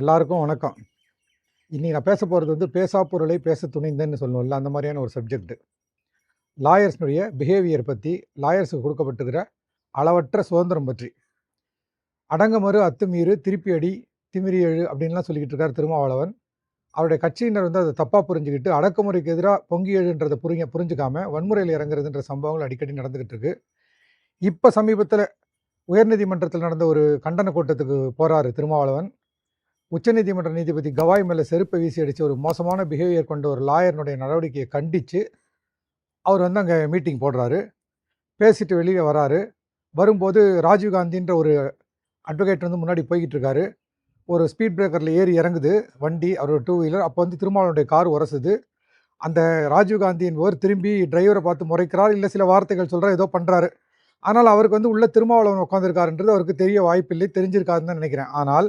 எல்லாருக்கும் வணக்கம். இன்றைக்கி நான் பேச போகிறது வந்து பேசா பொருளை பேச துணிந்தேன்னு சொல்லுவோம்ல அந்த மாதிரியான ஒரு சப்ஜெக்ட் லாயர்ஸ்னுடைய பிஹேவியர் பற்றி லாயர்ஸுக்கு கொடுக்கப்பட்டுக்கிற அளவற்ற சுதந்திரம் பற்றி. அடங்கமறு அத்துமீறு திருப்பி அடி திமிரி எழு அப்படின்லாம் சொல்லிக்கிட்டு இருக்கார் திருமாவளவன். அவருடைய கட்சியினர் வந்து அதை தப்பாக புரிஞ்சுக்கிட்டு அடக்குமுறைக்கு எதிராக பொங்கி எழுன்றதை புரிஞ்ச புரிஞ்சுக்காம வன்முறையில் இறங்குறதுன்ற சம்பவங்கள் அடிக்கடி நடந்துக்கிட்டு இருக்கு. இப்போ சமீபத்தில் உயர்நீதிமன்றத்தில் நடந்த ஒரு கண்டன கூட்டத்துக்கு போகிறாரு திருமாவளவன். உச்சநீதிமன்ற நீதிபதி கவாய் மேலே செருப்பை வீசி அடித்து ஒரு மோசமான பிஹேவியர் கொண்ட ஒரு லாயர்னுடைய நடவடிக்கையை கண்டித்து அவர் வந்து அங்கே மீட்டிங் போடுறாரு. பேசிட்டு வெளியே வராரு. வரும்போது ராஜீவ்காந்தின்ற ஒரு அட்வொகேட் வந்து முன்னாடி போய்கிட்டு இருக்காரு. ஒரு ஸ்பீட் பிரேக்கரில் ஏறி இறங்குது வண்டி அவரோட டூ வீலர் அப்போ வந்து திருமாவளவனுடைய கார் உரசுது. அந்த ராஜீவ்காந்தி என்பவர் திரும்பி டிரைவரை பார்த்து முறைக்கிறார் இல்லை சில வார்த்தைகள் சொல்கிறார் ஏதோ பண்ணுறாரு ஆனால் அவருக்கு வந்து உள்ள திருமாவளவன் உட்காந்துருக்காருன்றது அவருக்கு தெரிய வாய்ப்பில்லை தெரிஞ்சிருக்காருன்னு தான் நினைக்கிறேன். ஆனால்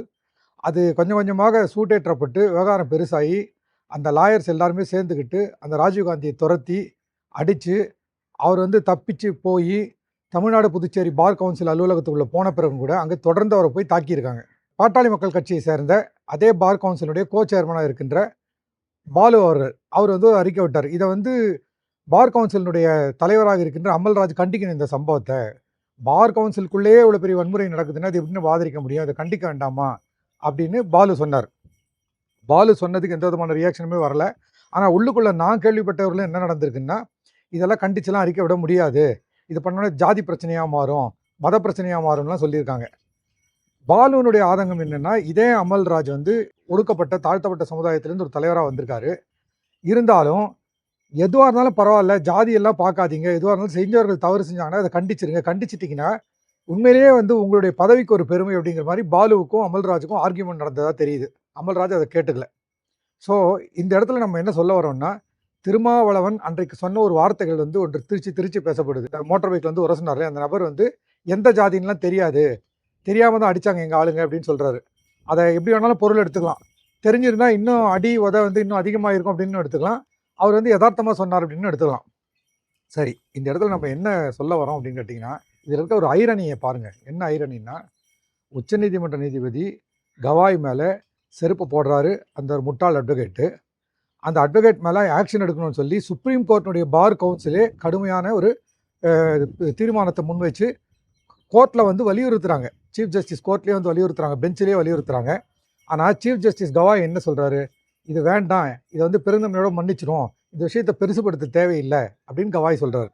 அது கொஞ்சம் கொஞ்சமாக சூட்டேற்றப்பட்டு விவகாரம் பெருசாகி அந்த லாயர்ஸ் எல்லாருமே சேர்ந்துக்கிட்டு அந்த ராஜீவ்காந்தியை துரத்தி அடித்து அவர் வந்து தப்பிச்சு போய் தமிழ்நாடு புதுச்சேரி பார் கவுன்சில் அலுவலகத்துக்குள்ளே போன பிறகும் கூட அங்கே தொடர்ந்து அவரை போய் தாக்கியிருக்காங்க. பாட்டாளி மக்கள் கட்சியை சேர்ந்த அதே பார் கவுன்சிலுடைய கோ சேர்மனாக இருக்கின்ற பாலு அவர்கள் அவர் வந்து ஒரு அறிக்கை விட்டார். இதை வந்து பார் கவுன்சிலினுடைய தலைவராக இருக்கின்ற அமல்ராஜ் கண்டிக்கணும் இந்த சம்பவத்தை. பார் கவுன்சிலுக்குள்ளேயே இவ்வளோ பெரிய வன்முறை நடக்குதுன்னா அது எப்படின்னு ஆதரிக்க முடியும்? அதை கண்டிக்க வேண்டாமா? அப்படின்னு பாலு சொன்னார். பாலு சொன்னதுக்கு எந்த விதமான ரியாக்ஷனுமே வரல. ஆனால் உள்ளுக்குள்ளே நான் கேள்விப்பட்டவர்களும் என்ன நடந்திருக்குன்னா இதெல்லாம் கண்டிச்செல்லாம் அறிக்கை விட முடியாது. இது பண்ணோன்னா ஜாதி பிரச்சனையாக மாறும் மத பிரச்சனையாக மாறும்லாம் சொல்லியிருக்காங்க. பாலுனுடைய ஆதங்கம் என்னென்னா இதே அமல்ராஜ் வந்து ஒடுக்கப்பட்ட தாழ்த்தப்பட்ட சமுதாயத்திலேருந்து ஒரு தலைவராக வந்திருக்காரு. இருந்தாலும் எதுவாக இருந்தாலும் பரவாயில்ல ஜாதியெல்லாம் பார்க்காதீங்க எதுவாக இருந்தாலும் செஞ்சவர்கள் தவறு செஞ்சாங்கன்னா அதை கண்டிச்சிருங்க. கண்டிச்சிட்டிங்கன்னா உண்மையிலேயே வந்து உங்களுடைய பதவிக்கு ஒரு பெருமை அப்படிங்கிற மாதிரி பாலுவுக்கும் அமல்ராஜுக்கும் ஆர்கியூமெண்ட் நடந்ததாக தெரியுது. அமல்ராஜ் அதை கேட்டுக்கல. ஸோ இந்த இடத்துல நம்ம என்ன சொல்ல வரோம்னா திருமாவளவன் அன்றைக்கு சொன்ன ஒரு வார்த்தைகள் வந்து ஒன்று திருச்சி திருச்சி பேசப்படுது. மோட்டார் பைக்கில் வந்து உரசினார் அந்த நபர் வந்து எந்த ஜாதின்லாம் தெரியாது. தெரியாமல் தான் அடித்தாங்க எங்கள் ஆளுங்க அப்படின்னு சொல்கிறாரு அதை எப்படி வேணாலும் பொருள் எடுத்துக்கலாம். தெரிஞ்சிருந்தால் இன்னும் அடி உத வந்து இன்னும் அதிகமாக இருக்கும் அப்படின்னு எடுத்துக்கலாம். அவர் வந்து யதார்த்தமாக சொன்னார் அப்படின்னு எடுத்துக்கலாம். சரி இந்த இடத்துல நம்ம என்ன சொல்ல வரோம் அப்படின்னு கேட்டிங்கன்னா இதில் இருக்க ஒரு ஐரணியை பாருங்கள் என்ன ஐரணின்னா உச்சநீதிமன்ற நீதிபதி கவாய் மேலே செருப்பு போடுறாரு அந்த ஒரு முட்டாள் அட்வொகேட்டு அந்த அட்வொகேட் மேலே ஆக்ஷன் எடுக்கணும்னு சொல்லி சுப்ரீம் கோர்ட்டினுடைய பார் கவுன்சிலே கடுமையான ஒரு தீர்மானத்தை முன்வைச்சு கோர்ட்டில் வந்து வலியுறுத்துறாங்க. சீஃப் ஜஸ்டிஸ் கோர்ட்லேயே வந்து வலியுறுத்துறாங்க பெஞ்சிலேயே வலியுறுத்துறாங்க. ஆனால் சீஃப் ஜஸ்டிஸ் கவாய் என்ன சொல்கிறாரு இது வேண்டாம். இதை வந்து பெருந்தன்மையோட மன்னிச்சிடும் இந்த விஷயத்தை பெருசுபடுத்த தேவையில்லை அப்படின்னு கவாய் சொல்கிறார்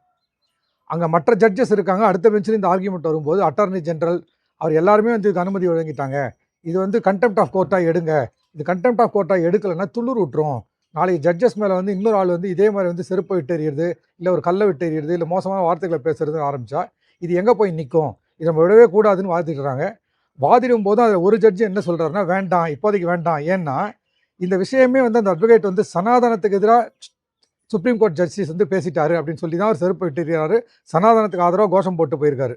அங்கே மற்ற ஜட்ஜஸ் இருக்காங்க. அடுத்த பெஞ்சில் இந்த ஆர்கியூமெண்ட் வரும்போது அட்டார்னி ஜென்ரல் அவர் எல்லாருமே வந்து இதுக்கு அனுமதி வழங்கிட்டாங்க. இது வந்து கண்டெம்ட் ஆஃப் கோர்ட்டாக எடுங்க. இது கண்டெம்ட் ஆஃப் கோர்ட்டாக எடுக்கலைன்னா துளிர் விட்டுரும் நாளைக்கு ஜட்ஜஸ் மேலே வந்து இன்னொரு ஆள் வந்து இதே மாதிரி வந்து செருப்பை விட்டு எறியறது இல்லை ஒரு கல்லை விட்டு எறியறது இல்லை மோசமான வார்த்தைகளை பேசுறதுன்னு ஆரம்பித்தா இது எங்கே போய் நிற்கும் இதை நம்ம விடவே கூடாதுன்னு வாதிடுறாங்க. வாதிடும் போது அதில் ஒரு ஜட்ஜி என்ன சொல்கிறாருன்னா வேண்டாம் இப்போதைக்கு வேண்டாம். ஏன்னா இந்த விஷயமே வந்து அந்த அட்வொகேட் வந்து சனாதனத்துக்கு எதிராக சுப்ரீம் கோர்ட் ஜஸ்டிஸ் வந்து பேசிட்டாரு அப்படின்னு சொல்லி தான் அவர் செருப்பு விட்டுறாரு சனாதனத்துக்கு ஆதரவாக கோஷம் போட்டு போயிருக்காரு.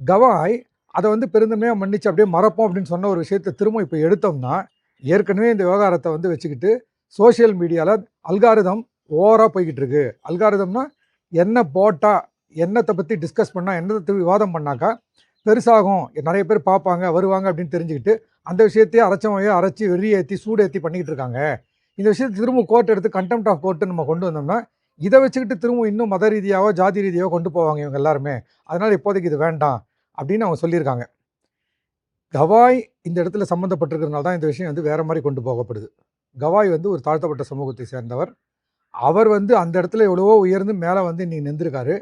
கவாய் அதை வந்து பெருந்தன்மையாக மன்னிச்சு அப்படியே மறப்போம் அப்படின்னு சொன்ன ஒரு விஷயத்தை திரும்ப இப்போ எடுத்தோம்னா ஏற்கனவே இந்த விவகாரத்தை வந்து வச்சுக்கிட்டு சோஷியல் மீடியாவில் அல்காரிதம் ஓவராக போய்கிட்டு இருக்கு அல்காரிதம்னா என்ன போட்டால் என்னத்தை பற்றி டிஸ்கஸ் பண்ணால் என்னத்தை விவாதம் பண்ணாக்கா பெருசாகும். நிறைய பேர் பார்ப்பாங்க வருவாங்க அப்படின்னு தெரிஞ்சுக்கிட்டு அந்த விஷயத்தையே அரைச்சவையோ அரைச்சி வெறியேற்றி சூடேற்றி பண்ணிக்கிட்டு இருக்காங்க இந்த விஷயத்தை திரும்ப கோர்ட் எடுத்து கண்டெம்ட் ஆஃப் கோர்ட்டு நம்ம கொண்டு வந்தோம்னா இதை வச்சுக்கிட்டு திரும்ப இன்னும் மத ரீதியாவோ ஜாதி ரீதியாவோ கொண்டு போவாங்க இவங்க எல்லாருமே. அதனால் இப்போதைக்கு இது வேண்டாம் அப்படின்னு அவங்க சொல்லியிருக்காங்க. கவாய் இந்த இடத்துல சம்மந்தப்பட்டிருக்கிறனால தான் இந்த விஷயம் வந்து வேறு மாதிரி கொண்டு போகப்படுது. கவாய் வந்து ஒரு தாழ்த்தப்பட்ட சமூகத்தை சேர்ந்தவர். அவர் வந்து அந்த இடத்துல எவ்வளவோ உயர்ந்து மேலே வந்து இன்றைக்கி நின்றுருக்காரு.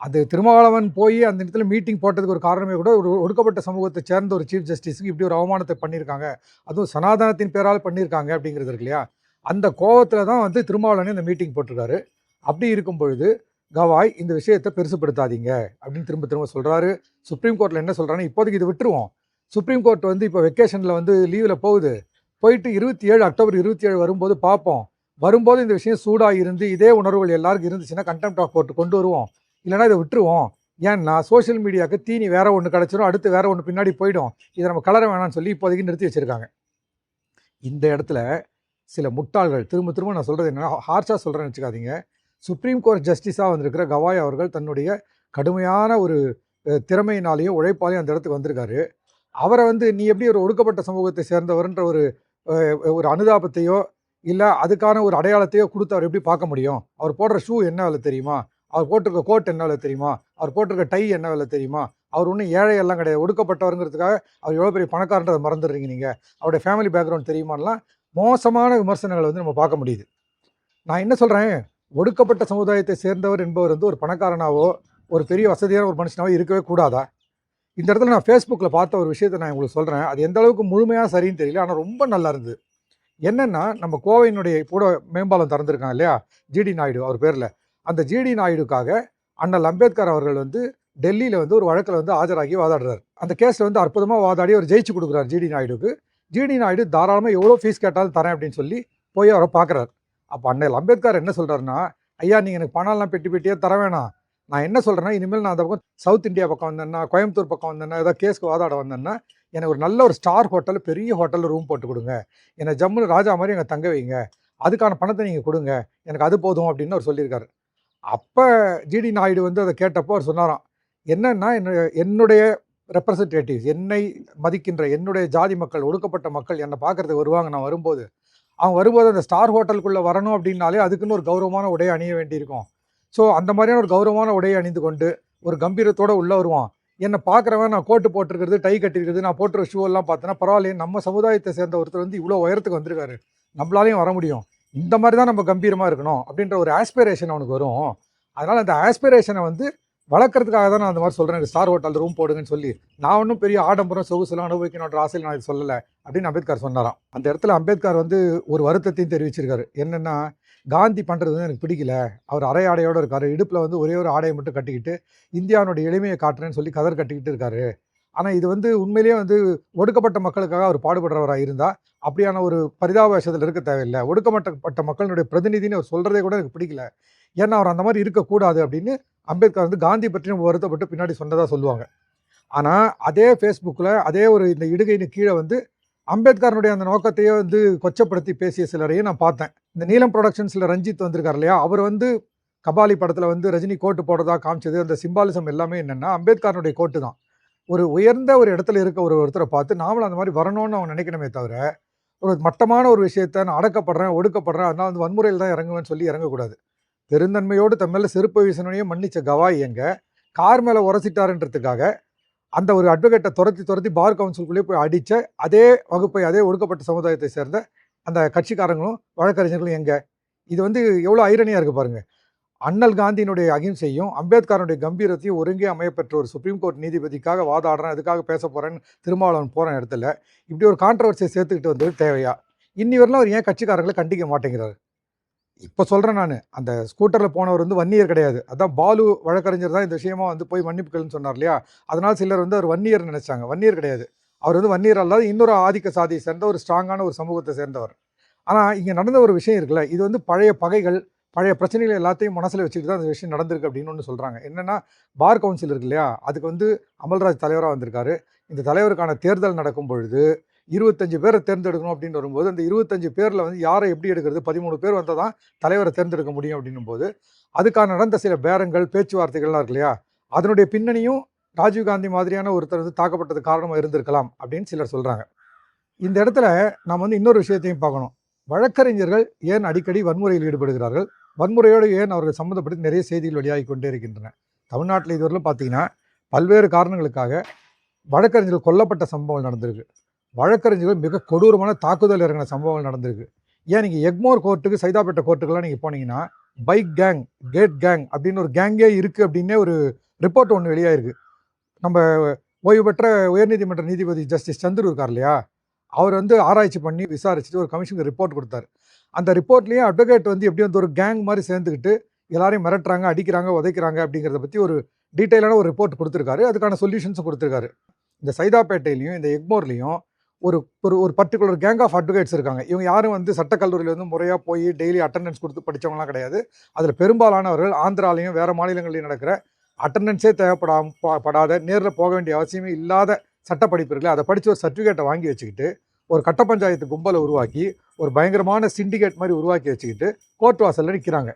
அது திருமாவளவன் போய் அந்த இடத்துல மீட்டிங் போட்டதுக்கு ஒரு காரணமே கூட ஒரு ஒடுக்கப்பட்ட சமூகத்தை சேர்ந்த ஒரு சீஃப் ஜஸ்டிஸுக்கு இப்படி ஒரு அவமானத்தை பண்ணியிருக்காங்க. அதுவும் சனாதனத்தின் பேரால் பண்ணியிருக்காங்க அப்படிங்கிறது இருக்கு இல்லையா? அந்த கோவத்தில் தான் வந்து திருமாவளவனே இந்த மீட்டிங் போட்டிருக்காரு. அப்படி இருக்கும் பொழுது கவாய் இந்த விஷயத்தை பெருசுப்படுத்தாதீங்க அப்படின்னு திரும்ப திரும்ப சொல்கிறாரு சுப்ரீம் கோர்ட்டில் என்ன சொல்கிறாங்கன்னா இப்போதைக்கு இது விட்டுருவோம். சுப்ரீம் கோர்ட் வந்து இப்போ வெக்கேஷனில் வந்து லீவில் போகுது. போயிட்டு இருபத்தி ஏழு அக்டோபர் இருபத்தி ஏழு வரும்போது பார்ப்போம். வரும்போது இந்த விஷயம் சூடாக இருந்து இதே உணர்வுகள் எல்லாருக்கும் இருந்துச்சுன்னா கண்டெம்ட் ஆஃப் கோர்ட் கொண்டு வருவோம். இல்லைன்னா இதை விட்டுருவோம். ஏன்னா சோஷியல் மீடியாவுக்கு தீனி வேற ஒன்று கிடச்சிரும் அடுத்து வேற ஒன்று பின்னாடி போயிடும். இதை நம்ம கலர வேணாம்னு சொல்லி இப்போதைக்கு நிறுத்தி வச்சுருக்காங்க. இந்த இடத்துல சில முட்டாள்கள். திரும்ப திரும்ப நான் சொல்கிறது என்ன ஹார்ஷாக சொல்கிறேன்னு வச்சுக்காதீங்க. சுப்ரீம் கோர்ட் ஜஸ்டிஸாக வந்திருக்கிற கவாய் அவர்கள் தன்னுடைய கடுமையான ஒரு திறமையினாலேயும் உழைப்பாலையும் அந்த இடத்துக்கு வந்திருக்காரு. அவரை வந்து நீ எப்படி ஒரு ஒடுக்கப்பட்ட சமூகத்தை சேர்ந்தவர்ன்ற ஒரு ஒரு அனுதாபத்தையோ இல்லை அதுக்கான ஒரு அடையாளத்தையோ கொடுத்து அவர் எப்படி பார்க்க முடியும்? அவர் போடுற ஷூ என்ன வேலை தெரியுமா? அவர் போட்டிருக்க கோட் என்ன வேலை தெரியுமா? அவர் போட்டிருக்க டை என்ன வேலை தெரியுமா? அவர் ஒன்றும் ஏழை எல்லாம் கிடையாது. ஒடுக்கப்பட்டவருங்கிறதுக்காக அவர் எவ்வளோ பெரிய பணக்காரன்றதை மறந்துடுறீங்க நீங்கள் அவருடைய ஃபேமிலி பேக்ரவுண்ட் தெரியுமான்லாம் மோசமான விமர்சனங்களை வந்து நம்ம பார்க்க முடியுது. நான் என்ன சொல்கிறேன் ஒடுக்கப்பட்ட சமுதாயத்தை சேர்ந்தவர் என்பவர் வந்து ஒரு பணக்காரனாவோ ஒரு பெரிய வசதியான ஒரு மனுஷனாவோ இருக்கவே கூடாதா? இந்த இடத்துல நான் ஃபேஸ்புக்கில் பார்த்த ஒரு விஷயத்தை நான் உங்களுக்கு சொல்கிறேன் அது எந்த அளவுக்கு முழுமையாக சரின்னு தெரியல. ஆனால் ரொம்ப நல்லா இருந்தது. என்னென்னா நம்ம கோவையினுடைய கூட மேம்பாலம் திறந்துருக்காங்க இல்லையா? ஜிடி நாயுடு அவர் பேரில். அந்த ஜிடி நாயுடுக்காக அண்ணல் அம்பேத்கர் அவர்கள் வந்து டெல்லியில் வந்து ஒரு வழக்கில் வந்து ஆஜராகி வாதாடுறார். அந்த கேஸில் வந்து அற்புதமாக வாதாடி அவர் ஜெயிச்சு கொடுக்குறார் ஜிடி நாயுடுக்கு. ஜிடி நாயுடு தாராளமாக எவ்வளோ ஃபீஸ் கேட்டாலும் தரேன் அப்படின்னு சொல்லி போய் அவரை பார்க்குறாரு. அப்போ அண்ணல் அம்பேத்கர் என்ன சொல்கிறாருன்னா ஐயா நீங்கள் எனக்கு பணம்லாம் பெட்டி பெட்டியே தர வேணாம். நான் என்ன சொல்கிறேன்னா இனிமேல் நான் அந்த பக்கம் சவுத் இந்தியா பக்கம் வந்தேன்னா கோயம்புத்தூர் பக்கம் வந்தேன்னா ஏதாவது கேஸ்க்கு வாதாட வந்தேன்னா எனக்கு ஒரு நல்ல ஒரு ஸ்டார் ஹோட்டல் பெரிய ஹோட்டலில் ரூம் போட்டு கொடுங்க. என்னை ஜம்முன்னு ராஜா மாதிரி எங்கள் தங்க வைங்க. அதுக்கான பணத்தை நீங்கள் கொடுங்க. எனக்கு அது போதும் அப்படின்னு அவர் சொல்லியிருக்காரு. அப்போ ஜிடி நாயுடு வந்து அதை கேட்டப்போ அவர் சொன்னாராம் என்னன்னா என்னுடைய ரெப்ரசன்டேட்டிவ்ஸ் என்னை மதிக்கின்ற என்னுடைய ஜாதி மக்கள் ஒடுக்கப்பட்ட மக்கள் என்னை பார்க்கறதுக்கு வருவாங்க. நான் வரும்போது அவன் வரும்போது அந்த ஸ்டார் ஹோட்டலுக்குள்ளே வரணும் அப்படின்னாலே அதுக்குன்னு ஒரு கௌரவமான உடையை அணிய வேண்டியிருக்கும். ஸோ அந்த மாதிரியான ஒரு கௌரவமான உடையை அணிந்து கொண்டு ஒரு கம்பீரத்தோட உள்ளே வருவான். என்னை பார்க்குறவன் நான் கோட்டு போட்டிருக்கிறது டை கட்டிருக்கிறது நான் போட்டுற ஷூ எல்லாம் பார்த்தேன்னா பரவாயில்ல நம்ம சமுதாயத்தை சேர்ந்த ஒருத்தர் வந்து இவ்வளோ உயரத்துக்கு வந்திருக்காரு. நம்மளாலையும் வர முடியும். இந்த மாதிரி தான் நம்ம கம்பீரமாக இருக்கணும் அப்படின்ற ஒரு ஆஸ்பிரேஷன் அவனுக்கு வரும். அதனால் அந்த ஆஸ்பிரேஷனை வந்து வளர்க்குறதுக்காக தான் நான் அந்த மாதிரி சொல்கிறேன் ஸ்டார் ஹோட்டல் ரூம் போடுங்கன்னு சொல்லி. நான் ஒன்றும் பெரிய ஆடம்பரம் சொகுசுலாம் அனுபவிக்கணுன்ற ஆசையில் நான் இது சொல்லலை. அப்படின்னு அம்பேத்கர் சொன்னாராம். அந்த இடத்துல அம்பேத்கர் வந்து ஒரு வருத்தத்தையும் தெரிவிச்சிருக்காரு. என்னென்னா காந்தி பண்ணுறது வந்து எனக்கு பிடிக்கல. அவர் அரை ஆடையோடு இருக்கார். இடுப்பில் வந்து ஒரே ஒரு ஆடையை மட்டும் கட்டிக்கிட்டு இந்தியாவுடைய எளிமையை காட்டுறேன்னு சொல்லி கதர் கட்டிக்கிட்டு இருக்காரு. ஆனால் இது வந்து உண்மையிலேயே வந்து ஒடுக்கப்பட்ட மக்களுக்காக அவர் பாடுபடுறவராக இருந்தால் அப்படியான ஒரு பரிதாபத்தில் இருக்க தேவையில்லை. ஒடுக்கப்பட்ட மக்களுடைய பிரதிநிதின்னு அவர் சொல்கிறதே கூட எனக்கு பிடிக்கல. ஏன்னா அவர் அந்த மாதிரி இருக்கக்கூடாது அப்படின்னு அம்பேத்கர் வந்து காந்தி பற்றியும் வருத்தப்பட்டு பின்னாடி சொன்னதாக சொல்லுவாங்க. ஆனால் அதே ஃபேஸ்புக்கில் அதே ஒரு இந்த இடுகையின் கீழே வந்து அம்பேத்கரனுடைய அந்த நோக்கத்தையே வந்து கொச்சப்படுத்தி பேசிய சிலரையும் நான் பார்த்தேன். இந்த நீலம் ப்ரொடக்ஷன்ஸில் ரஞ்சித் வந்திருக்கார் இல்லையா? அவர் வந்து கபாலி படத்தில் வந்து ரஜினி கோட்டு போடுறதா காமிச்சது. அந்த சிம்பாலிசம் எல்லாமே என்னென்னா அம்பேத்கரனுடைய கோட்டு தான். ஒரு உயர்ந்த ஒரு இடத்துல இருக்க ஒரு ஒருத்தரை பார்த்து நாமளும் அந்த மாதிரி வரணும்னு அவன் நினைக்கணுமே தவிர ஒரு மட்டமான ஒரு விஷயத்த நான் அடக்கப்படுறேன் ஒடுக்கப்படுறேன் அதனால் வந்து வன்முறையில் தான் இறங்குவேன்னு சொல்லி இறங்கக்கூடாது. பெருந்தன்மையோடு தன் மேலே செருப்பு வீசனையும் மன்னிச்ச கவாய் எங்க? கார் மேலே உரசிட்டாருன்றதுக்காக அந்த ஒரு அட்வொகேட்டை துரத்தி துரத்தி பார் கவுன்சிலுக்குள்ளேயே போய் அடித்த அதே வகுப்பை அதே ஒடுக்கப்பட்ட சமுதாயத்தை சேர்ந்த அந்த கட்சிக்காரங்களும் வழக்கறிஞர்களும் எங்கே? இது வந்து எவ்வளோ ஐரணியாக இருக்குது பாருங்கள் அண்ணல் காந்தியினுடைய அகிம்சையும் அம்பேத்கரனுடைய கம்பீரத்தையும் ஒருங்கே அமையப்பெற்ற ஒரு சுப்ரீம் கோர்ட் நீதிபதிக்காக வாதாடுறேன் அதுக்காக பேச போகிறேன்னு திருமாவளவன் போகிற இடத்துல இப்படி ஒரு கான்ட்ரவர்சியை சேர்த்துக்கிட்டு வந்தது தேவையா? இன்னி வரலாம் அவர் ஏன் கட்சிக்காரங்களை கண்டிக்க மாட்டேங்கிறாரு? இப்போ சொல்கிறேன் நான். அந்த ஸ்கூட்டரில் போனவர் வந்து வன்னியர் கிடையாது. அதான் பாலு வழக்கறிஞர் தான் இந்த விஷயமா வந்து போய் மன்னிப்புகள்னு சொன்னார் இல்லையா? அதனால் சிலர் வந்து அவர் வன்னியர் நினைச்சாங்க. வன்னியர் கிடையாது. அவர் வந்து வன்னியர் அல்லாத இன்னொரு ஆதிக்க சாதியை சேர்ந்த ஒரு ஸ்ட்ராங்கான ஒரு சமூகத்தை சேர்ந்தவர். ஆனால் இங்கே நடந்த ஒரு விஷயம் இருக்குல்ல. இது வந்து பழைய பகைகள் பழைய பிரச்சனைகள் எல்லாத்தையும் மனசில் வச்சுட்டு தான் அந்த விஷயம் நடந்திருக்கு அப்படின்னு ஒன்று சொல்கிறாங்க என்னென்னா பார் கவுன்சில் இருக்கு இல்லையா? அதுக்கு வந்து அமல்ராஜ் தலைவராக வந்திருக்காரு. இந்த தலைவருக்கான தேர்தல் நடக்கும் பொழுது இருபத்தஞ்சு பேரை தேர்ந்தெடுக்கணும் அப்படின்னு வரும்போது அந்த இருபத்தஞ்சு பேரில் வந்து யாரை எப்படி எடுக்கிறது? பதிமூணு பேர் வந்தால் தான் தலைவரை தேர்ந்தெடுக்க முடியும் அப்படின்னும் போது அதுக்காக நடந்த சில பேரங்கள் பேச்சுவார்த்தைகள்லாம் இருக்கு இல்லையா? அதனுடைய பின்னணியும் ராஜீவ்காந்தி மாதிரியான ஒருத்தர் வந்து தாக்கப்பட்டது காரணமாக இருந்திருக்கலாம் அப்படின்னு சிலர் சொல்கிறாங்க இந்த இடத்துல நாம் வந்து இன்னொரு விஷயத்தையும் பார்க்கணும். வழக்கறிஞர்கள் ஏன் அடிக்கடி வன்முறையில் ஈடுபடுகிறார்கள்? வன்முறையோடு ஏன் அவர்கள் சம்மந்தப்பட்டு நிறைய செய்திகள் வெளியாகி கொண்டே இருக்கின்றன? தமிழ்நாட்டில் இதுவரையிலும் பார்த்தீங்கன்னா பல்வேறு காரணங்களுக்காக வழக்கறிஞர்கள் கொல்லப்பட்ட சம்பவங்கள் நடந்திருக்கு. வழக்கறிஞர்கள் மிக கொடூரமான தாக்குதல் இறங்கின சம்பவங்கள் நடந்திருக்கு. ஏன் நீங்கள் எக்மோர் கோர்ட்டுக்கு சைதாப்பேட்டை கோர்ட்டுக்கெல்லாம் நீங்கள் போனீங்கன்னா பைக் கேங் கேட் கேங் அப்படின்னு ஒரு கேங்கே இருக்குது அப்படின்னே ஒரு ரிப்போர்ட் ஒன்று வெளியாயிருக்கு. நம்ம ஓய்வு பெற்ற உயர்நீதிமன்ற நீதிபதி ஜஸ்டிஸ் சந்திர இருக்கார் இல்லையா? அவர் வந்து ஆராய்ச்சி பண்ணி விசாரிச்சுட்டு ஒரு கமிஷனுக்கு ரிப்போர்ட் கொடுத்தாரு. அந்த ரிப்போர்ட்லேயே அட்வொகேட் வந்து எப்படி வந்து ஒரு கேங் மாதிரி சேர்ந்துக்கிட்டு எல்லாரையும் மிரட்டுறாங்க அடிக்கிறாங்க உதைக்கிறாங்க அப்படிங்கிறத பற்றி ஒரு டீட்டெயிலான ஒரு ரிப்போர்ட் கொடுத்துருக்காரு. அதுக்கான சொல்யூஷன்ஸும் கொடுத்துருக்காரு. இந்த சைதாப்பேட்டையிலையும் இந்த எக்மோர்லேயும் ஒரு ஒரு ஒரு பர்டிகுலர் கேங் ஆஃப் அட்வொகேட்ஸ் இருக்காங்க. இவங்க யாரும் வந்து சட்டக்கல்லூரியில் வந்து முறையாக போய் டெய்லி அட்டண்டன்ஸ் கொடுத்து படித்தவங்களாம் கிடையாது. அதில் பெரும்பாலானவர்கள் ஆந்திராலையும் வேறு மாநிலங்களையும் நடக்கிற அட்டண்டன்ஸே தேவைப்படாம படாத நேரில் போக வேண்டிய அவசியமே இல்லாத சட்டப்படிப்பு இருக்குல்ல அதை படித்து ஒரு சர்டிஃபிகேட்டை வாங்கி வச்சுக்கிட்டு ஒரு கட்ட பஞ்சாயத்து கும்பலை உருவாக்கி ஒரு பயங்கரமான சிண்டிகேட் மாதிரி உருவாக்கி வச்சுக்கிட்டு கோர்ட் வாசலில் நிற்கிறாங்க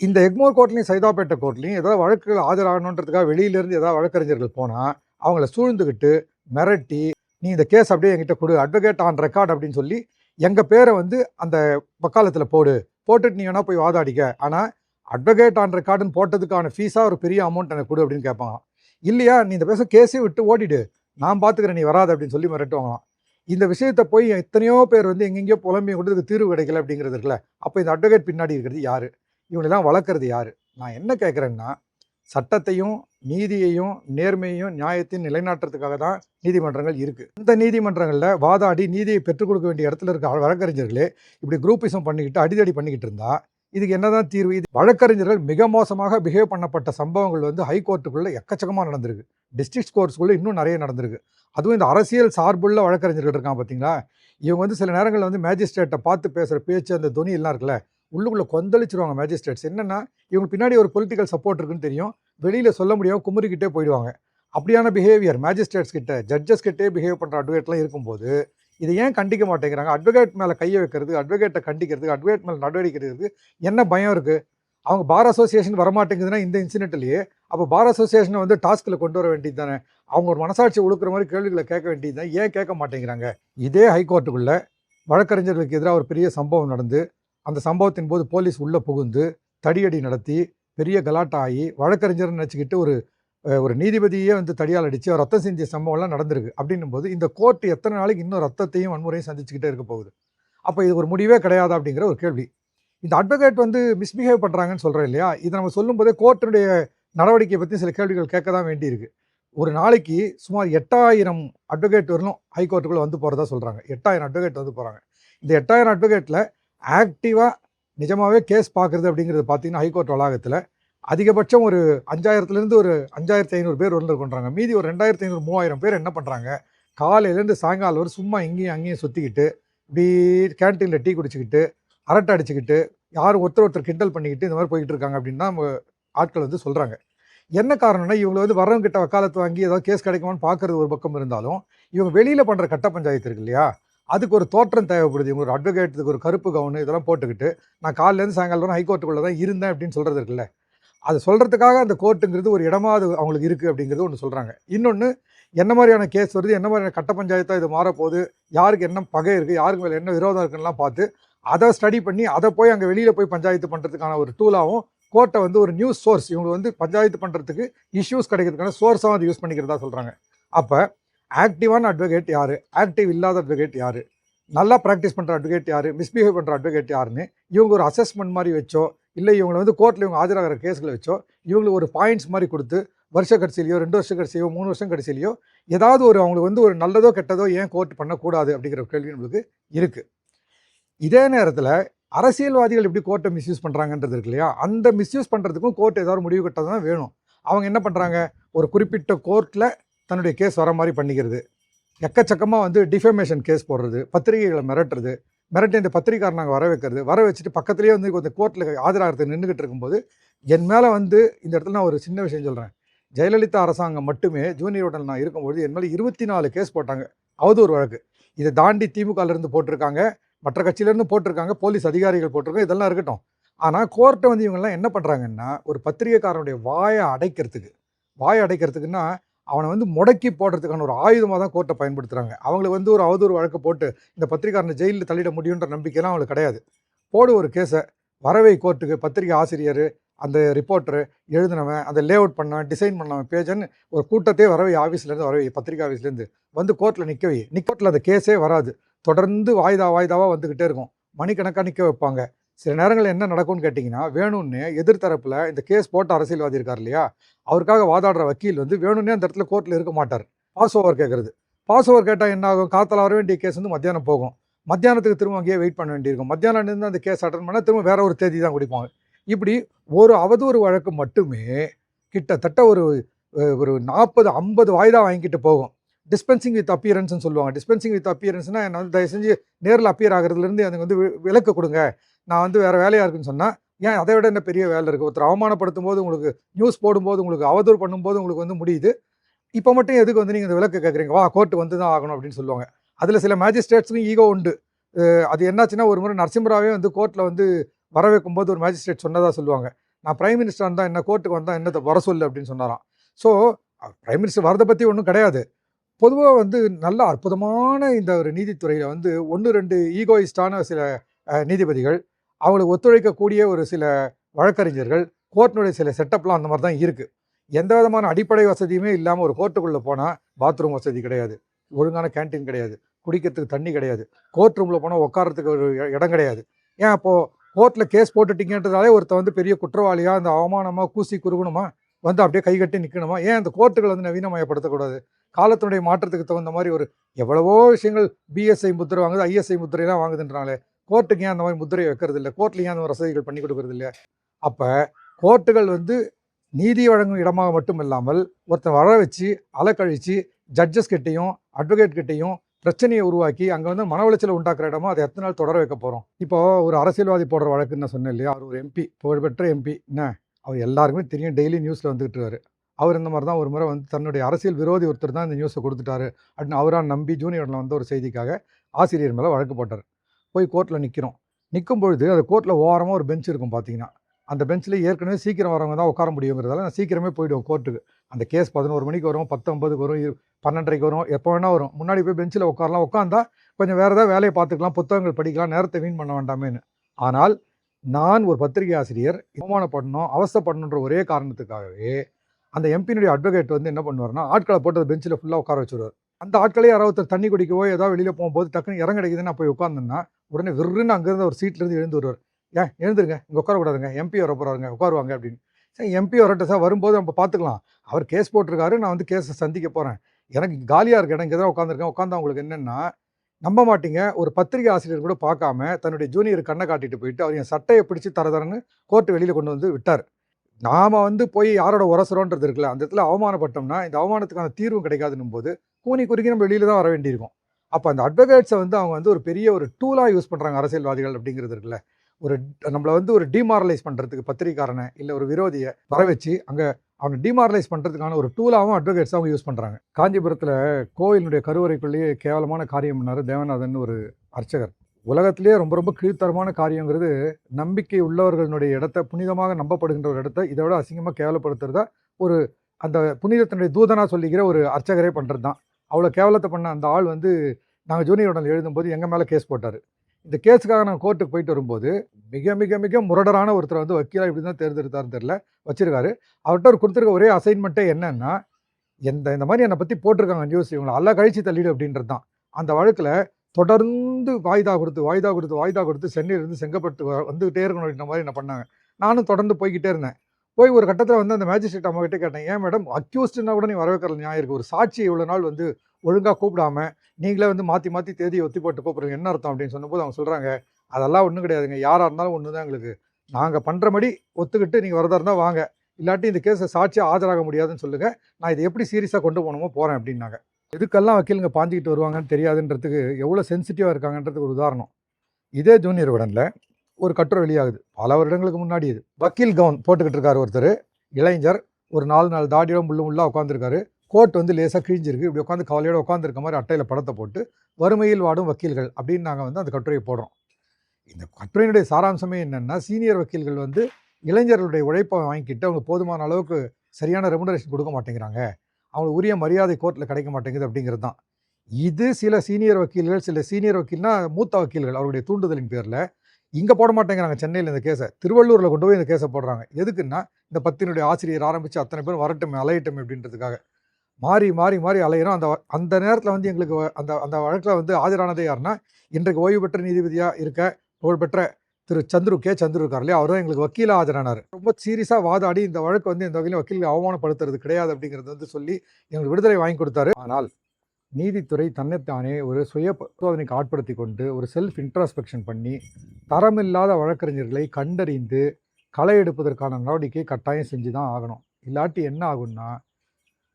இந்த எக்மோர் கோர்ட்லையும் சைதாப்பேட்டை கோர்ட்லையும் ஏதாவது வழக்குகள் ஆஜராகணுன்றதுக்காக வெளியிலேருந்து ஏதாவது வழக்கறிஞர்கள் போனால் அவங்கள சூழ்ந்துக்கிட்டு மிரட்டி நீ இந்த கேஸ் அப்படியே எங்கிட்ட கொடு அட்வொகேட் ஆன் ரெக்கார்ட் அப்படின்னு சொல்லி எங்கள் பேரை வந்து அந்த வக்காலத்தில் போடு. போட்டுட்டு நீ வேணால் போய் வாதாடிக்க. ஆனால் அட்வொகேட் ஆன் ரெக்கார்டுன்னு போட்டதுக்கான ஃபீஸாக ஒரு பெரிய அமௌண்ட் எனக்கு கொடு அப்படின்னு கேட்பான் இல்லையா நீ இந்த பேச கேஸே விட்டு ஓடிடு. நான் பார்த்துக்கிறேன் நீ வராது அப்படின்னு சொல்லி மிரட்டுவாங்களாம். இந்த விஷயத்தை போய் எத்தனையோ பேர் வந்து எங்கெங்கேயோ புலம்பி கொண்டு இதுக்கு தீர்வு கிடைக்கல அப்படிங்கிறது இருக்குல்ல அப்போ இந்த அட்வொகேட் பின்னாடி இருக்கிறது யார்? இவங்களெல்லாம் வளர்க்குறது யார்? நான் என்ன கேட்குறேன்னா சட்டத்தையும் நீதியையும் நேர்மையையும் நியாயத்தையும் நிலைநாட்டுறதுக்காக தான் நீதிமன்றங்கள் இருக்குது இந்த நீதிமன்றங்களில் வாதாடி நீதியை பெற்றுக் கொடுக்க வேண்டிய இடத்துல இருக்க வழக்கறிஞர்களே இப்படி குரூப்பிசம் பண்ணிக்கிட்டு அடிதடி பண்ணிக்கிட்டு இருந்தா இதுக்கு என்னதான் தீர்வு? இது வழக்கறிஞர்கள் மிக மோசமாக பிஹேவ் பண்ணப்பட்ட சம்பவங்கள் வந்து ஹைகோர்ட்டுக்குள்ளே எக்கச்சக்கமாக நடந்திருக்கு. டிஸ்ட்ரிக்ட் கோர்ட்ஸ்குள்ளே இன்னும் நிறைய நடந்திருக்கு. அதுவும் இந்த அரசியல் சார்புள்ள வழக்கறிஞர்கள் இருக்கான் பார்த்தீங்களா இவங்க வந்து சில நேரங்களில் வந்து மேஜிஸ்ட்ரேட்டை பார்த்து பேசுகிற பேச்சு அந்த துணி எல்லாம் இருக்குல்ல உள்ளுக்குள்ளே கொந்தளிச்சிருவாங்க மேஜிஸ்ட்ரேட்ஸ் என்னென்னா இவங்க பின்னாடி ஒரு பொலிட்டிக்கல் சப்போர்ட் இருக்குன்னு தெரியும். வெளியில் சொல்ல முடியாமல் குமரிக்கிட்டே போயிடுவாங்க. அப்படியான பிஹேவியர் மேஜிஸ்ட்ரேட்ஸ் கிட்ட ஜட்ஜஸ் கிட்டே பிஹேவ் பண்ணுற அட்வொகேட்லாம் இருக்கும்போது இதை ஏன் கண்டிக்க மாட்டேங்கிறாங்க? அட்வொகேட் மேலே கையை வைக்கிறது அட்வொகேட்டை கண்டிக்கிறதுக்கு அட்வொகேட் மேலே நடவடிக்கை என்ன பயம் இருக்குது அவங்க பார் அசோசியேஷன் வரமாட்டேங்குதுன்னா இந்த இன்சிடென்ட்லேயே அப்போ பார் அசோசியேஷனை வந்து டாஸ்கில் கொண்டு வர வேண்டியது தானே? அவங்க ஒரு மனசாட்சி ஒழுக்கிற மாதிரி கேள்விகளை கேட்க வேண்டியது தான். ஏன் கேட்க மாட்டேங்கிறாங்க? இதே ஹைகோர்ட்டுக்குள்ளே வழக்கறிஞர்களுக்கு எதிராக ஒரு பெரிய சம்பவம் நடந்து அந்த சம்பவத்தின் போது போலீஸ் உள்ளே புகுந்து தடியடி நடத்தி பெரிய கலாட்டா ஆகி வழக்கறிஞர்னு நினச்சிக்கிட்டு ஒரு ஒரு நீதிபதியே வந்து தடியால் அடித்து ரத்தம் சிந்திய சம்பவம்லாம் நடந்திருக்கு. அப்படின்னும் போது இந்த கோர்ட் எத்தனை நாளைக்கு இன்னும் ரத்தத்தையும் வன்முறையும் சந்திச்சுக்கிட்டே இருக்க போகுது? அப்போ இது ஒரு முடிவே கிடையாது அப்படிங்கிற ஒரு கேள்வி. இந்த அட்வொகேட் வந்து மிஸ்பிஹேவ் பண்ணுறாங்கன்னு சொல்கிறேன் இல்லையா? இதை நம்ம சொல்லும்போதே கோர்ட்டினுடைய நடவடிக்கையை பற்றி சில கேள்விகள் கேட்க தான் வேண்டியிருக்கு. ஒரு நாளைக்கு சுமார் எட்டாயிரம் அட்வொகேட் வரலும் ஹைகோர்ட்டுக்குள்ளே வந்து போகிறதா சொல்கிறாங்க எட்டாயிரம் அட்வொகேட் வந்து போகிறாங்க இந்த எட்டாயிரம் அட்வொகேட்டில் ஆக்டிவாக நிஜமாகவே கேஸ் பார்க்குறது அப்படிங்கிறது பார்த்தீங்கன்னா ஹைகோர்ட் வளாகத்தில் அதிகபட்சம் ஒரு அஞ்சாயிரத்துலேருந்து ஒரு அஞ்சாயிரத்தி ஐநூறு பேர் வந்து கொண்டாங்க மீதி ஒரு ரெண்டாயிரத்தி ஐநூறு மூவாயிரம் பேர் என்ன பண்ணுறாங்க காலையிலேருந்து சாயங்காலம் வரை சும்மா இங்கேயும் அங்கேயும் சுற்றிக்கிட்டு இப்படி கேன்டீனில் டீ குடிச்சிக்கிட்டு அரட்டை அடிச்சுக்கிட்டு யார் ஒருத்தர் ஒருத்தர் கிண்டல் பண்ணிக்கிட்டு இந்த மாதிரி போயிட்டு இருக்காங்க அப்படின்னு தான் ஆட்கள் வந்து சொல்கிறாங்க என்ன காரணம்னா இவங்களை வந்து வரவங்க கிட்ட வக்காலத்து வாங்கி ஏதாவது கேஸ் கிடைக்குமான்னு பார்க்குறது ஒரு பக்கம் இருந்தாலும் இவங்க வெளியில் பண்ணுற கட்ட பஞ்சாயத்து இருக்கு இல்லையா? அதுக்கு ஒரு தோற்றம் தேவைப்படுது. இவங்க ஒரு அட்வொகேட்டுக்கு ஒரு கருப்பு கவுனு இதெல்லாம் போட்டுக்கிட்டு நான் காலையிலேருந்து சாயங்காலம் வரை ஹைகோர்ட்டுக்குள்ளே தான் இருந்தேன் அப்படின்னு சொல்கிறது இருக்குல்ல. அது சொல்கிறதுக்காக அந்த கோர்ட்டுங்கிறது ஒரு இடமா அது அவங்களுக்கு இருக்குது அப்படிங்கிறது ஒன்று சொல்கிறாங்க இன்னொன்று என்ன மாதிரியான கேஸ் வருது என்ன மாதிரியான கட்ட பஞ்சாயத்தாக இது மாறப்போகுது யாருக்கு என்ன பகை இருக்குது யாருக்கு மேலே என்ன விரோதம் இருக்குன்னுலாம் பார்த்து அதை ஸ்டடி பண்ணி அதை போய் அங்கே வெளியில் போய் பஞ்சாயத்து பண்ணுறதுக்கான ஒரு டூலாகவும் கோர்ட்டை வந்து ஒரு நியூஸ் சோர்ஸ் இவங்க வந்து பஞ்சாயத்து பண்ணுறதுக்கு இஷ்யூஸ் கிடைக்கிறதுக்கான சோர்ஸாகவும் அதை யூஸ் பண்ணிக்கிறதா சொல்கிறாங்க அப்போ ஆக்டிவான அட்வொகேட் யார்? ஆக்டிவ் இல்லாத அட்வொகேட் யார்? நல்லா ப்ராக்டிஸ் பண்ணுற அட்வொகேட் யார்? மிஸ்பிஹேவ் பண்ணுற அட்வொகேட் யாருன்னு இவங்க ஒரு அசஸ்மெண்ட் மாதிரி வச்சோ இல்லை இவங்களை வந்து கோர்ட்டில் இவங்க ஆஜராகிற கேஸ்களை வச்சோ இவங்களுக்கு ஒரு பாயிண்ட்ஸ் மாதிரி கொடுத்து வருஷ கடைசியிலையோ ரெண்டு வருஷம் கடைசியோ மூணு வருஷம் கடைசியிலையோ ஏதாவது ஒரு அவங்களுக்கு வந்து ஒரு நல்லதோ கெட்டதோ ஏன் கோர்ட் பண்ணக்கூடாது அப்படிங்கிற கேள்வி நம்மளுக்கு இருக்குது இதே நேரத்தில் அரசியல்வாதிகள் எப்படி கோர்ட்டை மிஸ்யூஸ் பண்ணுறாங்கன்றது இருக்கு இல்லையா? அந்த மிஸ்யூஸ் பண்ணுறதுக்கும் கோர்ட் ஏதாவது முடிவு கட்டது தான் வேணும். அவங்க என்ன பண்ணுறாங்க ஒரு குறிப்பிட்ட கோர்ட்டில் தன்னுடைய கேஸ் வர மாதிரி பண்ணிக்கிறது. எக்கச்சக்கமாக வந்து டிஃபமேஷன் கேஸ் போடுறது பத்திரிகைகளை மிரட்டுறது மிரட்டி இந்த பத்திரிக்காரனாங்க வர வைக்கிறது வர வச்சுட்டு பக்கத்துலேயே வந்து கொஞ்சம் கோர்ட்டில் ஆஜராகிறது நின்றுக்கிட்டு இருக்கும்போது என் மேலே வந்து இந்த இடத்துல நான் ஒரு சின்ன விஷயம் சொல்கிறேன் ஜெயலலிதா அரசாங்கம் மட்டுமே ஜூனியர் உடல் நான் இருக்கும்போது என் மேலே இருபத்தி நாலு கேஸ் போட்டாங்க. அவதூறு வழக்கு. இதை தாண்டி திமுகலேருந்து போட்டிருக்காங்க மற்ற கட்சியிலேருந்து போட்டிருக்காங்க போலீஸ் அதிகாரிகள் போட்டிருக்காங்க இதெல்லாம் இருக்கட்டும். ஆனால் கோர்ட்டை வந்து இவங்கெல்லாம் என்ன பண்ணுறாங்கன்னா ஒரு பத்திரிகைக்காரனுடைய வாயை அடைக்கிறதுக்கு வாயை அடைக்கிறதுக்குன்னா அவனை வந்து முடக்கி போடுறதுக்கான ஒரு ஆயுதமாக தான் கோர்ட்டை பயன்படுத்துகிறாங்க அவங்களுக்கு வந்து ஒரு அவதூறு வழக்கு போட்டு இந்த பத்திரிக்காரனை ஜெயிலில் தள்ளிட முடியுன்ற நம்பிக்கைலாம் அவங்களுக்கு கிடையாது. போடு ஒரு கேஸை வரவை கோர்ட்டுக்கு பத்திரிகை ஆசிரியர் அந்த ரிப்போர்ட்டரு எழுதினவன் அந்த லே அவுட் பண்ணவன் டிசைன் பண்ணவன் பேஜன்னு ஒரு கூட்டத்தையே வரவை ஆஃபீஸ்லேருந்து வரவை பத்திரிகை ஆஃபீஸ்லேருந்து வந்து கோர்ட்டில் நிற்க வை. கோர்ட்டில் அந்த கேஸே வராது. தொடர்ந்து வாய்தா வாய்தாவாக வந்துக்கிட்டே இருக்கும். மணிக்கணக்காக நிற்க வைப்பாங்க. சில நேரங்களில் என்ன நடக்கும்னு கேட்டிங்கன்னா வேணும்னு எதிர்த்தரப்பில் இந்த கேஸ் போட்ட அரசியல்வாதி இருக்கார் இல்லையா? அவருக்காக வாதாடுற வக்கீல் வந்து வேணும்னே அந்த இடத்துல கோர்ட்டில் இருக்க மாட்டார். பாஸ் ஓவர் கேட்குறது பாஸ் ஓவர் கேட்டால் என்ன ஆகும்? காத்தால் வர வேண்டிய கேஸ் வந்து மத்தியானம் போகும். மத்தியானத்துக்கு திரும்ப அங்கேயே வெயிட் பண்ண வேண்டியிருக்கும். மத்தியானம் இருந்து அந்த கேஸ் அட்டன் பண்ணால் திரும்ப வேற ஒரு தேதி தான் குடிப்பாங்க. இப்படி ஒரு அவதூறு வழக்கு மட்டுமே கிட்டத்தட்ட ஒரு ஒரு நாற்பது ஐம்பது வாய்தா வாங்கிட்டு போகும். டிஸ்பென்சிங் வித் அப்பியரன்ஸ்னு சொல்லுவாங்க. டிஸ்பென்சிங் வித் அப்பியரன்ஸ்னால் என்ன? வந்து தயவு செஞ்சு நேரில் அப்பியர் ஆகிறதுலேருந்து எனக்கு வந்து வி- விலக்கு கொடுங்க. நான் வந்து வேறு வேலையாக இருக்குன்னு சொன்னால் ஏன் அதை விட என்ன பெரிய வேலை இருக்குது ஒருத்தர் அவமானப்படுத்தும் போது உங்களுக்கு நியூஸ் போடும்போது உங்களுக்கு அவதூறு பண்ணும்போது உங்களுக்கு வந்து முடியுது. இப்போ மட்டும் எதுக்கு வந்து நீங்கள் இந்த விலக்கு கேட்குறீங்க வா கோர்ட்டு வந்து தான் ஆகணும் அப்படின்னு சொல்லுவாங்க. அதில் சில மேஜிஸ்ட்ரேட்ஸுக்கும் ஈகோ உண்டு. அது என்னாச்சுன்னா ஒரு முறை நரசிம்மராவே வந்து கோர்ட்டில் வந்து வரவேக்கும்போது ஒரு மேஜிஸ்ட்ரேட் சொன்னதாக சொல்லுவாங்க. நான் பிரைம் மினிஸ்டர் தான் என்ன கோர்ட்டுக்கு வந்தால் என்னத்தை வர சொல்லு அப்படின்னு சொன்னாராம். ஸோ பிரைம் மினிஸ்டர் வரதை பற்றி ஒன்றும் கிடையாது. பொதுவாக வந்து நல்ல அற்புதமான இந்த ஒரு நீதித்துறையில் வந்து ஒன்று ரெண்டு ஈகோயிஸ்டான சில நீதிபதிகள் அவங்களுக்கு ஒத்துழைக்கக்கூடிய ஒரு சில வழக்கறிஞர்கள் கோர்ட்டினுடைய சில செட்டப்லாம் அந்த மாதிரி தான் இருக்குது எந்த விதமான அடிப்படை வசதியுமே இல்லாமல் ஒரு கோர்ட்டுக்குள்ளே போனால் பாத்ரூம் வசதி கிடையாது. ஒழுங்கான கேண்டீன் கிடையாது. குடிக்கிறதுக்கு தண்ணி கிடையாது. கோர்ட் ரூமில் போனால் உட்காரத்துக்கு ஒரு இடம் கிடையாது. ஏன் அப்போது கோர்ட்டில் கேஸ் போட்டுட்டீங்கன்றதாலே ஒருத்தன் வந்து பெரிய குற்றவாளியாக அந்த அவமானமாக கூசி குறுகணுமா வந்து அப்படியே கை கட்டி நிற்கணுமா ஏன் அந்த கோர்ட்டுகள் வந்து நவீனமயப்படுத்தக்கூடாது? காலத்தினுடைய மாற்றத்துக்கு தகுந்த மாதிரி ஒரு எவ்வளவோ விஷயங்கள் பிஎஸ்ஐ முத்திரை வாங்குது ஐஎஸ்ஐ முத்திரையெல்லாம் வாங்குதுன்றாங்களே. கோர்ட்டுக்கு ஏன் அந்த மாதிரி முத்திரை வைக்கிறது இல்லை கோர்ட்டில் ஏன் அந்த மாதிரி வசதிகள் பண்ணி கொடுக்கறது இல்லை அப்போ கோர்ட்டுகள் வந்து நீதி வழங்கும் இடமாக மட்டும் இல்லாமல் ஒருத்தன் வர வச்சு அலக்கழித்து ஜட்ஜஸ் கிட்டேயும் அட்வொகேட் கிட்டேயும் பிரச்சனையை உருவாக்கி அங்கே வந்து மன உளைச்சலை உண்டாக்குற இடமோ அதை எத்தனை நாள் தொடர வைக்க போகிறோம் இப்போ ஒரு அரசியல்வாதி போடுற வழக்குன்னு நான் சொன்னேன் இல்லையா? அவர் ஒரு எம்பி புகழ்பெற்ற எம்பி என்ன? அவர் எல்லாருக்குமே தெரியும் டெய்லி நியூஸில் வந்துகிட்டு இருக்காரு. அவர் இந்த மாதிரி தான் ஒரு முறை வந்து தன்னுடைய அரசியல் விரோதி ஒருத்தர் தான் இந்த நியூஸை கொடுத்துட்டாரு அப்படின்னு அவராக நம்பி ஜூனியரில் வந்த ஒரு செய்திக்காக ஆசிரியர் மேலே வழக்கு போட்டார். போய் கோர்ட்டில் நிற்கிறோம் நிற்கும் பொழுது அந்த கோர்ட்டில் ஓரமாக ஒரு பெஞ்ச் இருக்கும் பார்த்தீங்கன்னா அந்த பெஞ்சில் ஏற்கனவே சீக்கிரம் வரவங்க தான் உட்கார முடியுங்கிறதால நான் சீக்கிரமே போயிடுவோம் கோர்ட்டுக்கு அந்த கேஸ் பதினோரு மணிக்கு வரும் பத்தொம்பதுக்கு வரும் பன்னெண்டரைக்கு வரும் எப்போ வேணால் வரும். முன்னாடி போய் பெஞ்சில் உட்காரலாம் உட்காந்தா கொஞ்சம் வேறு ஏதாவது வேலையை பார்த்துக்கலாம் புத்தகங்கள் படிக்கலாம் நேரத்தை வீண் பண்ண வேண்டாமேன்னு. ஆனால் நான் ஒரு பத்திரிகை ஆசிரியர் அவமானப்படணும் அவஸ்தைப்படணுன்ற ஒரே காரணத்துக்காகவே அந்த எம்பியினுடைய அட்வொகேட் வந்து என்ன பண்ணுவார்னா ஆட்களை போட்டு அந்த பெஞ்சில் ஃபுல்லாக உட்கார வச்சுருவார் அந்த ஆட்களே யாராவது ஒருத்தர் தண்ணி குடிக்கவோ ஏதாவது வெளியில் போகும்போது டக்குன்னு இறங்க கிடைக்குதுன்னு நான் போய் உட்காந்தேன்னா உடனே விருன்னு அங்கேருந்து ஒரு சீட்லேருந்து எழுந்து வருவார். ஏன் எழுந்துருங்க. இங்கே உட்காரக்கூடாதுங்க எம்பி வர போகிறாருங்க உட்காருவாங்க அப்படின்னு. சரி எம்பி வரட்டும் சார் வரும்போது நம்ம பார்த்துக்கலாம். அவர் கேஸ் போட்டிருக்காரு. நான் வந்து கேஸை சந்திக்க போகிறேன் எனக்கு காலியாக இருக்க. இடம் இங்கே தான் உட்காந்துருக்கேன் உட்காந்தா உங்களுக்கு என்னென்னா நம்ப மாட்டீங்க. ஒரு பத்திரிகை ஆசிரியர் கூட பார்க்காம தன்னுடைய ஜூனியர் கண்ணை காட்டிட்டு போயிட்டு அவர் என் சட்டையை பிடிச்சி தர தரன்னு கோர்ட்டு வெளியில் கொண்டு வந்து விட்டார். நாம் வந்து போய் யாரோட உரசுறோன்றது இருக்குல்ல அந்த இடத்துல அவமானப்பட்டோம்னா இந்த அவமானத்துக்கான தீர்வும் கிடைக்காதுன்னும் போது கூனி குறுக்கி நம்ம வெளியில் தான் வர வேண்டியிருக்கும். அப்போ அந்த அட்வொகேட்ஸை வந்து அவங்க வந்து ஒரு பெரிய ஒரு டூலாக யூஸ் பண்ணுறாங்க அரசியல்வாதிகள் அப்படிங்கிறது இருக்குல்ல. ஒரு நம்மளை வந்து ஒரு டிமாரலைஸ் பண்ணுறதுக்கு பத்திரிக்காரனை இல்லை ஒரு விரோதியை வர வச்சு அங்கே அவங்க டிமாரலைஸ் பண்ணுறதுக்கான ஒரு டூலாகவும் அட்வொகேட்ஸ் அவங்க யூஸ் பண்ணுறாங்க காஞ்சிபுரத்தில் கோயிலினுடைய கருவறைக்குள்ளேயே கேவலமான காரியம் பண்ணார் தேவநாதன் ஒரு அர்ச்சகர். உலகத்திலேயே ரொம்ப ரொம்ப கீழ்த்தரமான காரியங்கிறது நம்பிக்கை உள்ளவர்களுடைய இடத்த புனிதமாக நம்பப்படுகின்ற ஒரு இடத்த இதை விட அசிங்கமாக கேவலப்படுத்துறதா ஒரு அந்த புனிதத்தினுடைய தூதனாக சொல்லிக்கிற ஒரு அர்ச்சகரே பண்ணுறது தான் அவ்வளோ கேவலத்தை பண்ண அந்த ஆள் வந்து நாங்கள் ஜூனியர் உடல் எழுதும்போது எங்கள் மேலே கேஸ் போட்டார். இந்த கேஸுக்காக நான் கோர்ட்டுக்கு போயிட்டு வரும்போது மிக மிக மிக முரடரான ஒருத்தர் வந்து வக்கீலாக இப்படி தான் தேர்ந்தெடுத்தாருன்னு தெரில வச்சிருக்காரு. அவர்கிட்ட ஒரு கொடுத்துருக்க ஒரே அசைன்மெண்ட்டே என்னன்னா எந்த இந்த மாதிரி என்னை பற்றி போட்டிருக்காங்க நியூஸ் இவங்களை அல்ல கழிச்சு தள்ளிடு அப்படின்றது தான். அந்த வழக்கில் தொடர்ந்து வாய்தா கொடுத்து வாய்தா கொடுத்து வாய்தா கொடுத்து சென்னையிலேருந்து செங்கப்பட்டு வந்துக்கிட்டே வந்துகிட்டே இருக்கணும் அப்படின்ற மாதிரி என்ன பண்ணாங்க. நானும் தொடர்ந்து போய்கிட்டே இருந்தேன். போய் ஒரு கட்டத்தில் வந்து அந்த மேஜிஸ்ட்ரேட் அம்மா கிட்டே கேட்டேன் ஏன் மேடம் அக்யூஸ்டுனா கூட நீ வரவேற்கிற நியாயம் இருக்குது ஒரு சாட்சி இவ்வளோ நாள் வந்து ஒழுங்காக கூப்பிடாம நீங்களே வந்து மாற்றி மாற்றி தேதியை ஒத்தி போட்டு கூப்பிடுங்க என்ன அர்த்தம்? அப்படின்னு சொன்னபோது அவங்க சொல்கிறாங்க அதெல்லாம் ஒன்றும் கிடையாதுங்க. யாராக இருந்தாலும் ஒன்று தான் எங்களுக்கு. நாங்கள் பண்ணுறபடி ஒத்துக்கிட்டு நீங்கள் வரதா இருந்தால் வாங்க. இல்லாட்டி இந்த கேஸை சாட்சியாக ஆஜராக முடியாதுன்னு சொல்லுங்கள் நான் இதை எப்படி சீரியஸாக கொண்டு போகணுமோ போகிறேன் அப்படின்னாங்க. எதுக்கெல்லாம் வக்கீலுங்க பாஞ்சிக்கிட்டு வருவாங்கன்னு தெரியாதுன்றதுக்கு எவ்வளோ சென்சிட்டிவாக இருக்காங்கன்றதுக்கு ஒரு உதாரணம். இதே ஜூனியர் உடனில் ஒரு கட்டுரை வெளியாகுது. பல வருடங்களுக்கு முன்னாடி இது. வக்கீல் கவுன் போட்டுக்கிட்டு இருக்காரு ஒருத்தர். இளைஞர் ஒரு நாலு நாள் தாடியோட முள்ளு முள்ளாக உட்காந்துருக்காரு கோட் வந்து லேசாக கிழிஞ்சிருக்கு. இப்படி உட்காந்து கவலையோடு உட்காந்துருக்க மாதிரி அட்டையில் படத்தை போட்டு வறுமையில் வாடும் வக்கீல்கள் அப்படின்னு நாங்கள் வந்து அந்த கட்டுரையை போடுறோம். இந்த கட்டுரையினுடைய சாராம்சமே என்னென்னா சீனியர் வக்கீல்கள் வந்து இளைஞர்களுடைய உழைப்பை வாங்கிக்கிட்டு அவங்க போதுமான அளவுக்கு சரியான ரெமுனரேஷன் கொடுக்க மாட்டேங்கிறாங்க. அவங்களுக்கு உரிய மரியாதை கோர்ட்டில் கிடைக்க மாட்டேங்குது அப்படிங்கிறது தான். இது சில சீனியர் வக்கீல்கள் சில சீனியர் வக்கீல்னா மூத்த வக்கீல்கள் அவருடைய தூண்டுதலின் பேரில் இங்கே போட மாட்டேங்கிறாங்க சென்னையில் இந்த கேஸை. திருவள்ளூரில் கொண்டு போய் இந்த கேஸை போடுறாங்க. எதுக்குன்னா இந்த பத்தினுடைய ஆசிரியர் ஆரம்பித்து அத்தனை பேர் வரட்டும் அலையட்டும் அப்படின்றதுக்காக. மாறி மாறி மாறி அலையிறோம். அந்த அந்த நேரத்தில் வந்து எங்களுக்கு வ- அந்த அந்த வழக்கில் வந்து ஆஜரானதே யாருன்னா இன்றைக்கு ஓய்வு பெற்ற நீதிபதியாக இருக்க புகழ்பெற்ற திரு சந்துரு கே. சந்துரு இருக்கார் இல்லையா? அவர் தான் எங்களுக்கு வக்கீலாக ஆஜரானார். ரொம்ப சீரியஸாக வாதாடி இந்த வழக்கு வந்து இந்த வகையிலும் வக்கீல் அவமானப்படுத்துறது கிடையாது அப்படிங்கிறது வந்து சொல்லி எங்களுக்கு விடுதலை வாங்கி கொடுத்தாரு. ஆனால் நீதித்துறை தன்னைத்தானே ஒரு சுய பரிசோதனைக்கு ஆட்படுத்தி கொண்டு ஒரு செல்ஃப் இன்ட்ராஸ்பெக்ஷன் பண்ணி தரமில்லாத வழக்கறிஞர்களை கண்டறிந்து களை எடுப்பதற்கான நடவடிக்கை கட்டாயம் செஞ்சு தான் ஆகணும். இல்லாட்டி என்ன ஆகும்னா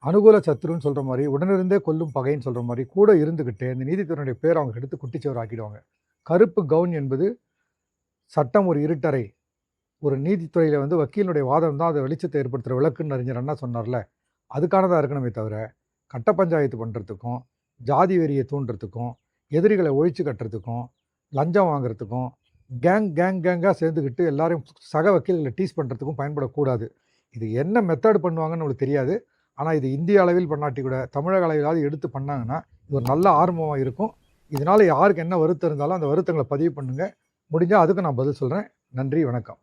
அனுகூல சத்துருன்னு சொல்கிற மாதிரி உடனிருந்தே கொல்லும் பகைன்னு சொல்கிற மாதிரி கூட இருந்துக்கிட்டு இந்த நீதித்துறையுடைய பேர் அவங்க எடுத்து குட்டிச்சவர் ஆக்கிடுவாங்க கருப்பு கவுன் என்பது சட்டம் ஒரு இருட்டறை. ஒரு நீதித்துறையில் வந்து வக்கீலுடைய வாதம் தான் அதை வெளிச்சத்தை ஏற்படுத்துகிற விளக்குன்னு அறிஞர் அண்ணா சொன்னார்ல அதுக்கானதாக இருக்கணுமே தவிர கட்ட பஞ்சாயத்து பண்ணுறதுக்கும் ஜாதி வெறியை தூண்டுறதுக்கும் எதிரிகளை ஒழிச்சு கட்டுறதுக்கும் லஞ்சம் வாங்குறதுக்கும் கேங் கேங் கேங்காக சேர்ந்துக்கிட்டு எல்லாரையும் சக வக்கீல்களை டீஸ் பண்ணுறதுக்கும் பயன்படக்கூடாது. இது என்ன மெத்தட் பண்ணுவாங்கன்னு நம்மளுக்கு தெரியாது. ஆனால் இது இந்திய அளவில் பண்ணாட்டி கூட தமிழக அளவிலாவது எடுத்து பண்ணாங்கன்னா இது ஒரு நல்ல ஆர்வமாக இருக்கும். இதனால் யாருக்கு என்ன வருத்தம் இருந்தாலும் அந்த வருத்தங்களை பதிவு பண்ணுங்கள் முடிஞ்சால் அதுக்கு நான் பதில் சொல்கிறேன் நன்றி வணக்கம்.